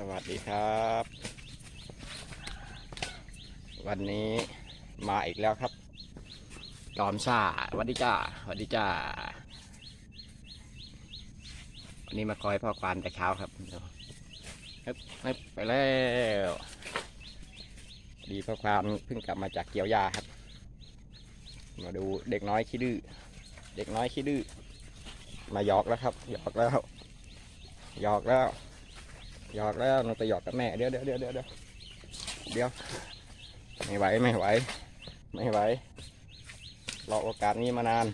สวัสดีครับ วันนี้มาอีกแล้วครับจอมซ่าสวัสดีจ้าสวัสดีจ้า วันนี้มาคอยพ่อควานแต่เช้าครับฮึบฮึบไปแล้วดีพ่อควานเพิ่งกลับมาจากเกี่ยวหญ้าครับ มาดูเด็กน้อยขี้ดื้อเด็กน้อยขี้ดื้อมาหยอกแล้วครับหยอกแล้วหยอกแล้ว หยอกแล้วหนูไปหยอกกับแม่เดี๋ยวเดี๋ยวเดี๋ยวเดี๋ยวเดี๋ยวเดียวไม่ไหวไม่ไหว ไม่ไหวรอโอกาสนี้มานาน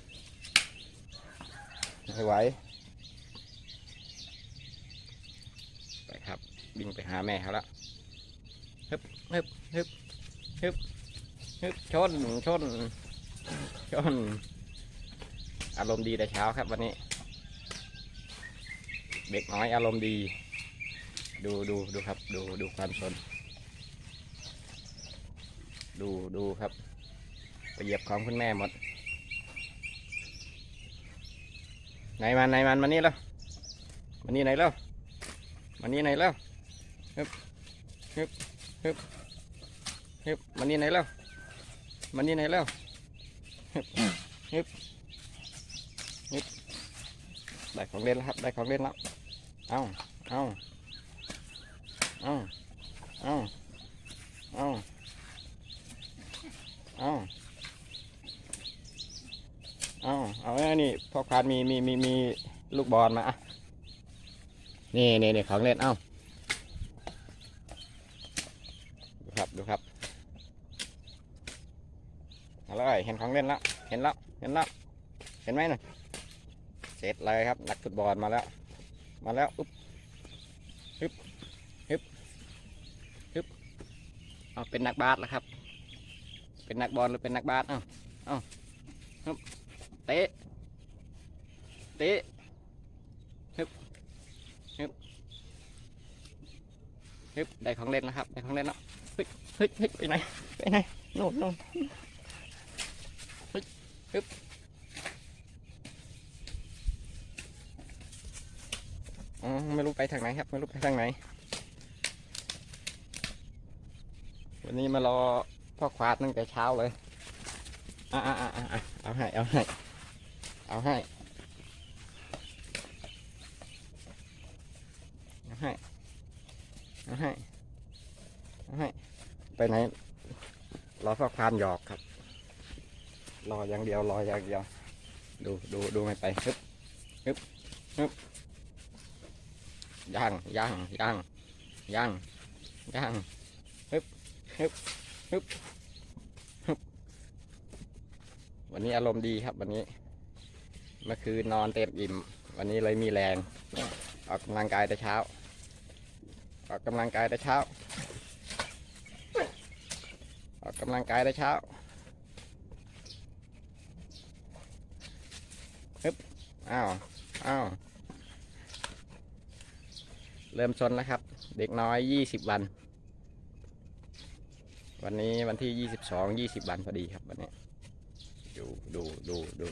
ไม่ไหวไปครับวิ่งไปหาแม่เขาล้วฮึบฮึบฮึบฮึบฮึบชนชนชนอารมณ์ดีแต่เช้าครับวันนี้ เด็กน้อยอารมณ์ดี ดูดูดูครับ ดูดูความสน ดูดูครับไปเหยียบของคุณแม่หมด ไหนมันไหนมันมานี่แล้วมานี่ไหนแล้วมานี่ไหนแล้วฮึบฮึบฮึบฮึบมานี่ไหนแล้วมานี่ไหนแล้วฮึบฮึบฮึบได้ของเล่นแล้วครับ ได้ของเล่นแล้ว เอาเอา เอาเอาเอาเอาเอาเอาไว้นี่พ่อควานมีมีมีมีลูกบอลมาอะนี่นี่นี่ของเล่นเอ้าดูครับดูครับเอาเลยเห็นของเล่นแล้วเห็นแล้วเห็นแล้วเห็นไหมน่ะเสร็จเลยครับนักฟุตบอลมาแล้ว มาแล้วอุ๊บ เอาเป็นนักบาสแล้วครับ เป็นนักบอลหรือเป็นนักบาสเอ้าเอ้าฮึบเตะเตะฮึบฮึบฮึบได้ของเล่นแล้วครับได้ของเล่นแล้วเฮ้ยเฮ้ยเฮ้ยไปไหนไปไหนโน่นโน่นเฮ้ยฮึบอ๋อไม่รู้ไปทางไหนครับไม่รู้ไปทางไหน วันนี้มารอพ่อควาดตั้งแต่เช้าเลยอะอะอะอะเอาให้ เอาให้ เอาให้ เอาให้ เอาให้ เอาให้ ไปไหน รอพ่อควานหยอกครับ รออย่างเดียว รออย่างเดียว ดู ดู ดูไม่ไปฮึบฮึบฮึบย่างย่างย่าง ย่างย่างวันนี้อารมณ์ดีครับ วันนี้เมื่อคืนนอนเต็มอิ่ม วันนี้เลยมีแรง ออกกำลังกายแต่เช้า ออกกำลังกายแต่เช้า ออกกำลังกายแต่เช้าฮึบอ้าวอ้าวเริ่มชนแล้วครับ เด็กน้อยยี่สิบวัน วันนี้วันที่ยี่สิบสองยี่สิบวันพอดีครับวันนี้ ดูดูดูดู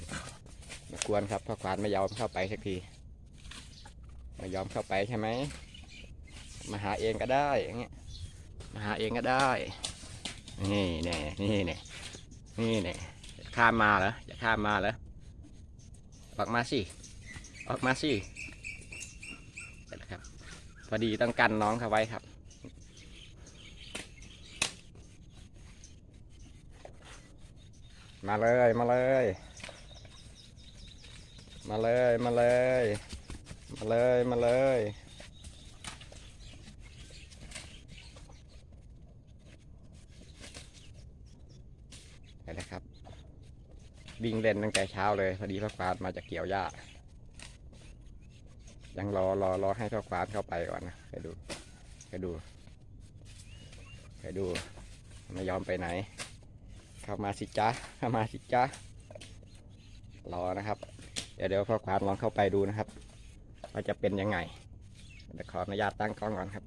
มากวนครับพ่อควานไม่ยอมเข้าไปสักทีไม่ยอมเข้าไปใช่ไหมมาหาเองก็ได้อย่างเงี้ยมาหาเองก็ได้ นี่แน่นี่แน่นี่แน่จะข้ามมาเหรอจะข้ามมาเหรอออกมาสิออกมาสิเสร็จแล้วครับ พอดีต้องกันน้องเขาไว้ครับ มาเลยมาเลย มาเลยมาเลย มาเลยมาเลยไปเลยครับ วิ่งเล่นตั้งแต่เช้าเลย พอดีพ่อควานมาจากเกี่ยวหญ้า ยังรอรอรอให้พ่อควานเข้าไปก่อนนะไปดูไปดูไปดู ไม่ยอมไปไหน เข้ามาสิจ้าเข้ามาสิจ้ารอนะครับ เดี๋ยวเดี๋ยวพ่อควานลองเข้าไปดูนะครับว่าจะเป็นยังไงเดี๋ยวขออนุญาตตั้งกล้องก่อนครับ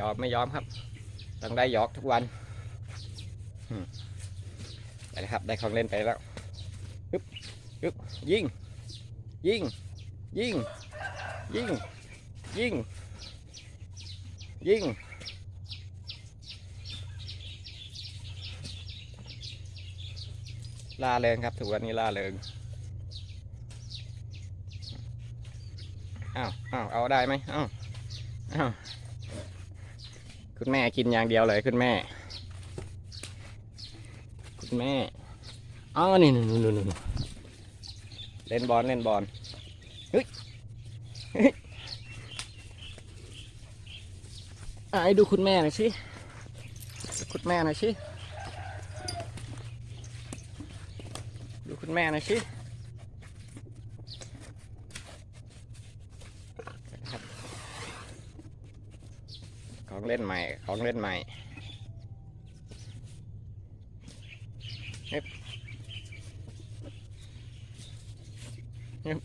ยอมไม่ยอมครับ ต้องได้หยอกทุกวันอไปเลยครับ ได้ของเล่นไปแล้วฮึบฮึบยิง ยิง ยิง ยิง ยิง ยิงล่าเริงครับถือวันนี้ล่าเริงอ้าวอ้าวเอาได้ไหมอ้าวอ้าว คุณแม่กินอย่างเดียวเลยคุณแม่ คุณแม่อ้าวนี่นี่นี่นี่นเล่นบอลเล่นบอลเฮ้ยเฮ้ยอะให้ดูคุณแม่หน่อยสิคุณแม่หน่อยสิดูคุณแม่หน่อยสิครับ ของเล่นใหม่ ของเล่นใหม่เฮ้ยเฮ้ย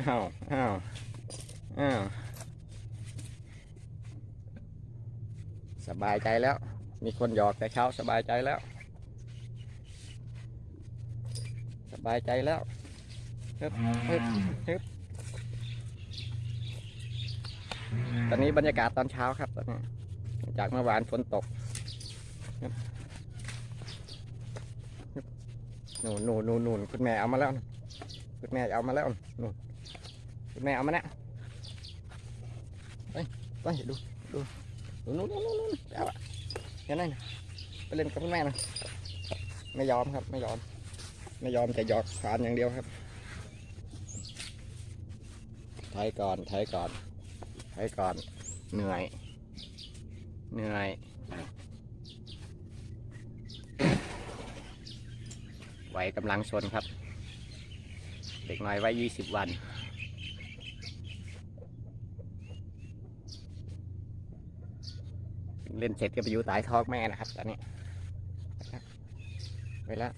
อ้าวอ้าวอ้าวสบายใจแล้ว มีคนหยอกแต่เช้าสบายใจแล้ว สบายใจแล้วฮึบฮึบฮึบตอนนี้บรรยากาศตอนเช้าครับตอนนี้ จากเมื่อวานฝนตกฮึบฮึบนู่นนู่นนู่นนู่นคุณแม่เอามาแล้วนะคุณแม่เอามาแล้วนู่นคุณแม่เอามาแล้วไปไปดูดูดูนู่นนู่นนู่นนู่นเอาอะเห็นไหมนะไปเล่นกับคุณแม่นะไม่ยอมครับไม่ยอม ไม่ยอมจะหยอกขานอย่างเดียวครับไทยก่อนไทยก่อนไทยก่อนเหนื่อย เหนื่อยไหวกำลังชนครับ เด็กน้อยไว้ยี่สิบวัน เล่นเสร็จก็ไปอยู่ใต้ท้องแม่นะครับตอนนี้ไปแล้ว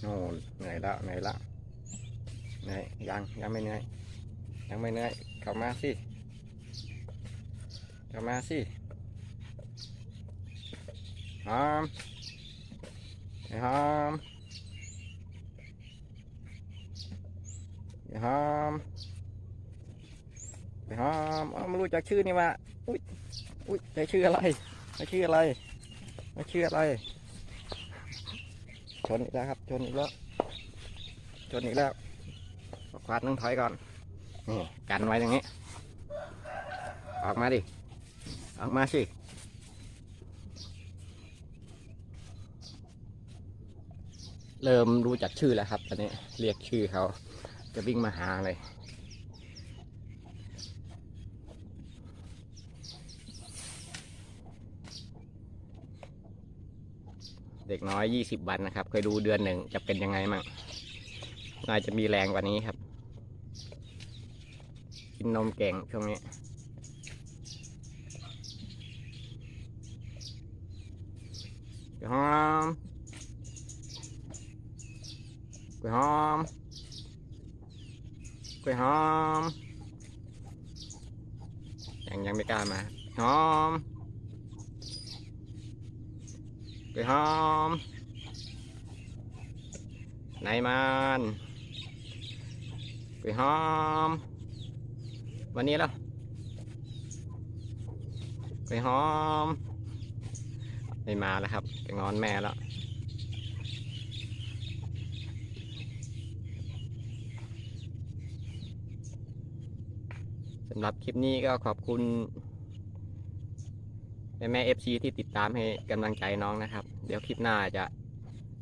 โน่นเหนื่อยล้วเหนื่อยล้ว เหนื่อยยังยังไม่เหนื่อยยังไม่เหนื่อยเข้ามาสิเข้ามาสิหอมไอ้หอมไอ้หอมไอ้หอมอ๋อไม่รู้จักชื่อนี่ว่าอุ้ยอุ้ยใจชื่ออะไรไม่ชื่ออะไรไม่ชื่ออะไรชนอีกแล้วครับชนอีกแล้วชนอีกแล้ว ควาดนึงถอยก่อน นี่กันไว้อย่างนี้ ออกมาดิ ออกมาสิ เริ่มรู้จักชื่อแล้วครับตอนนี้เรียกชื่อเขา จะวิ่งมาหาเลยเด็กน้อยยี่สิบวันนะครับ เคยดูเดือนหนึ่งจะเป็นยังไงมั่ง น่าจะมีแรงกว่านี้ครับ กินนมเก่งช่วงนี้กล้วยหอมกล้วยหอมกล้วยหอมยังยังไม่กล้ามาหอมกล้วยหอมไหนมัน ยหอม วันนี้แล้วกล้วยหอม ไม่มาแล้วครับไปงอนแม่แล้วสำหรับคลิปนี้ก็ขอบคุณแม่แม่เอฟซีที่ติดตามให้กำลังใจน้องนะครับ เดี๋ยวคลิปหน้าจะ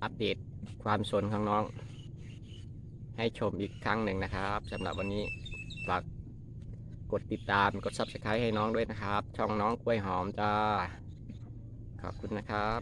อัปเดตความสนของน้อง ให้ชมอีกครั้งหนึ่งนะครับสำหรับวันนี้ฝากกดติดตามกด subscribe ให้น้องด้วยนะครับ ช่องน้องกล้วยหอมจ้า ขอบคุณนะครับ